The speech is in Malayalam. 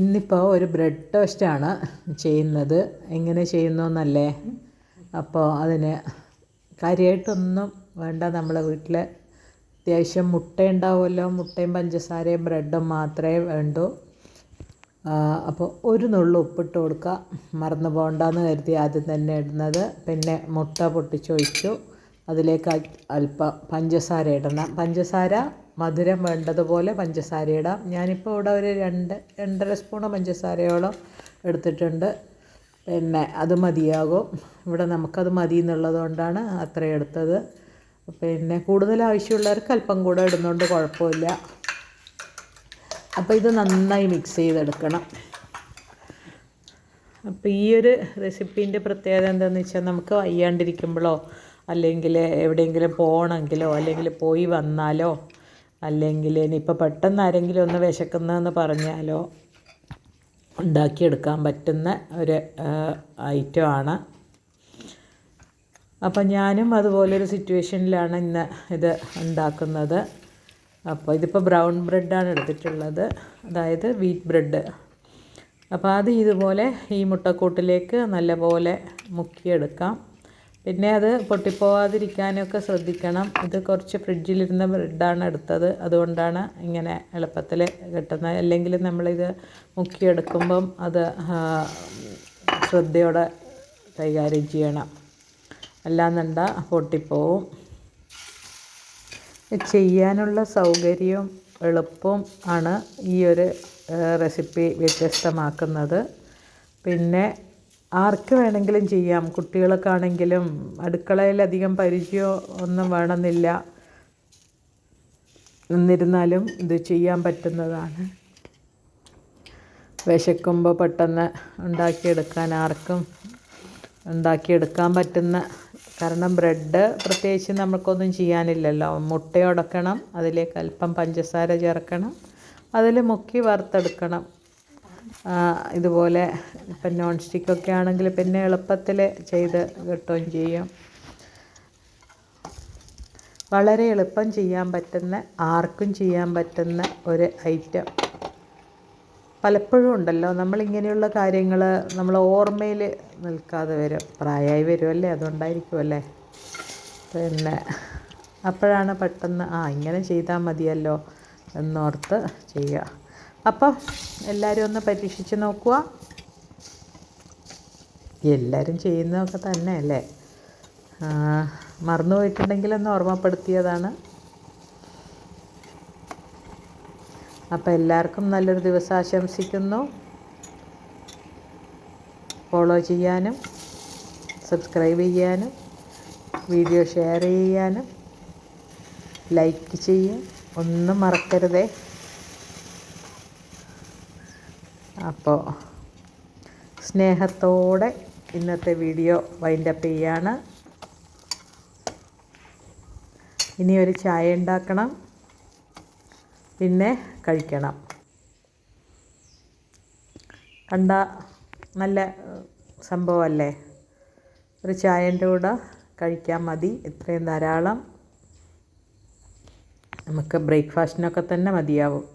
ഇന്നിപ്പോൾ ഒരു ബ്രെഡ് ടോസ്റ്റാണ് ചെയ്യുന്നത്. എങ്ങനെ ചെയ്യുന്നു എന്നല്ലേ അപ്പോൾ അതിന് കാര്യമായിട്ടൊന്നും വേണ്ട. നമ്മളെ വീട്ടിൽ അത്യാവശ്യം മുട്ട ഉണ്ടാവുമല്ലോ മുട്ടയും പഞ്ചസാരയും ബ്രെഡും മാത്രമേ വേണ്ടൂ. അപ്പോൾ ഒരു നുള്ളു ഉപ്പിട്ട് കൊടുക്കുക. മറന്നു പോകണ്ടെന്ന് കരുതി ആദ്യം തന്നെ ഇടുന്നത്. പിന്നെ മുട്ട പൊട്ടിച്ചൊഴിച്ചു. അതിലേക്ക് അല്പം പഞ്ചസാര ഇടണം. പഞ്ചസാര മധുരം വേണ്ടതുപോലെ പഞ്ചസാര ഇടാം. ഞാനിപ്പോൾ ഇവിടെ ഒരു രണ്ട് രണ്ടര സ്പൂണ് പഞ്ചസാരയോളം എടുത്തിട്ടുണ്ട്. പിന്നെ അത് മതിയാകും. ഇവിടെ നമുക്കത് മതി എന്നുള്ളത് കൊണ്ടാണ് അത്ര എടുത്തത്. പിന്നെ കൂടുതൽ ആവശ്യമുള്ളവർക്ക് അല്പം കൂടെ ഇടുന്നതുകൊണ്ട് കുഴപ്പമില്ല. അപ്പോൾ ഇത് നന്നായി മിക്സ് ചെയ്തെടുക്കണം. അപ്പോൾ ഈ ഒരു റെസിപ്പീന്റെ പ്രത്യേകത എന്താണെന്ന് വെച്ചാൽ നമുക്ക് വയ്യാണ്ടിരിക്കുമ്പോഴോ അല്ലെങ്കിൽ എവിടെയെങ്കിലും പോകണമെങ്കിലോ അല്ലെങ്കിൽ പോയി വന്നാലോ അല്ലെങ്കിൽ ഇനിയിപ്പോൾ പെട്ടെന്ന് ആരെങ്കിലും ഒന്ന് വിശക്കുന്നതെന്ന് പറഞ്ഞാലോ ഉണ്ടാക്കിയെടുക്കാൻ പറ്റുന്ന ഒരു ഐറ്റമാണ് അപ്പം ഞാനും അതുപോലൊരു സിറ്റുവേഷനിലാണ് ഇന്ന് ഇത് ഉണ്ടാക്കുന്നത്. അപ്പോൾ ഇതിപ്പോൾ ബ്രൗൺ ബ്രെഡാണ് എടുത്തിട്ടുള്ളത്. അതായത് വീറ്റ് ബ്രെഡ് അപ്പോൾ അത് ഇതുപോലെ ഈ മുട്ടക്കൂട്ടിലേക്ക് നല്ലപോലെ മുക്കിയെടുക്കാം. പിന്നെ അത് പൊട്ടിപ്പോവാതിരിക്കാനൊക്കെ ശ്രദ്ധിക്കണം. ഇത് കുറച്ച് ഫ്രിഡ്ജിലിരുന്ന ബ്രെഡാണ് എടുത്തത്. അതുകൊണ്ടാണ് ഇങ്ങനെ എളുപ്പത്തിൽ കിട്ടുന്നത്. അല്ലെങ്കിൽ നമ്മളിത് മുക്കിയെടുക്കുമ്പം അത് ശ്രദ്ധയോടെ കൈകാര്യം ചെയ്യണം. അല്ലാന്നുണ്ട പൊട്ടിപ്പോവും. ചെയ്യാനുള്ള സൗകര്യവും എളുപ്പവും ആണ് ഈ ഒരു റെസിപ്പി വ്യത്യസ്തമാക്കുന്നത്. പിന്നെ ആർക്ക് വേണമെങ്കിലും ചെയ്യാം. കുട്ടികൾക്കാണെങ്കിലും അടുക്കളയിലധികം പരിചയം ഒന്നും വേണമെന്നില്ല. എന്നിരുന്നാലും ഇത് ചെയ്യാൻ പറ്റുന്നതാണ്. വിശക്കുമ്പോൾ പെട്ടെന്ന് ഉണ്ടാക്കിയെടുക്കാൻ ആർക്കും ഉണ്ടാക്കിയെടുക്കാൻ പറ്റുന്ന കാരണം ബ്രെഡ് പ്രത്യേകിച്ച് നമുക്കൊന്നും ചെയ്യാനില്ലല്ലോ. മുട്ട ഉടക്കണം അതിലേക്ക് അല്പം പഞ്ചസാര ചേർക്കണം അതിൽ മുക്കി വറുത്തെടുക്കണം. ഇതുപോലെ ഇപ്പം നോൺ സ്റ്റിക്കൊക്കെ ആണെങ്കിൽ പിന്നെ എളുപ്പത്തിൽ ചെയ്ത് കിട്ടുകയും ചെയ്യും. വളരെ എളുപ്പം ചെയ്യാൻ പറ്റുന്ന ആർക്കും ചെയ്യാൻ പറ്റുന്ന ഒരു ഐറ്റം പലപ്പോഴും ഉണ്ടല്ലോ നമ്മളിങ്ങനെയുള്ള കാര്യങ്ങൾ നമ്മൾ ഓർമ്മയിൽ നിൽക്കാതെ വരും. പ്രായമായി വരുമല്ലേ അതുകൊണ്ടായിരിക്കുമല്ലേ പിന്നെ അപ്പോഴാണ് പെട്ടെന്ന് ആ ഇങ്ങനെ ചെയ്താൽ മതിയല്ലോ എന്നോർത്ത് ചെയ്യുക. അപ്പം എല്ലാവരും ഒന്ന് പരീക്ഷിച്ച് നോക്കുക. എല്ലാവരും ചെയ്യുന്നതൊക്കെ തന്നെ അല്ലേ? മറന്നു പോയിട്ടുണ്ടെങ്കിൽ ഒന്ന് ഓർമ്മപ്പെടുത്തിയതാണ്. അപ്പോൾ എല്ലാവർക്കും നല്ലൊരു ദിവസം ആശംസിക്കുന്നു. ഫോളോ ചെയ്യാനും സബ്സ്ക്രൈബ് ചെയ്യാനും വീഡിയോ ഷെയർ ചെയ്യാനും ലൈക്ക് ചെയ്യും. ഒന്നും മറക്കരുതേ. അപ്പോൾ സ്നേഹത്തോടെ ഇന്നത്തെ വീഡിയോ വൈൻഡപ്പ് ചെയ്യാണ്. ഇനി ഒരു ചായ ഉണ്ടാക്കണം. പിന്നെ കഴിക്കണം. കണ്ട നല്ല സംഭവമല്ലേ ഒരു ചായന്റെ കൂടെ കഴിക്കാൻ മതി. ഇത്രയും ധാരാളം. നമുക്ക് ബ്രേക്ക്ഫാസ്റ്റിനൊക്കെ തന്നെ മതിയാവും.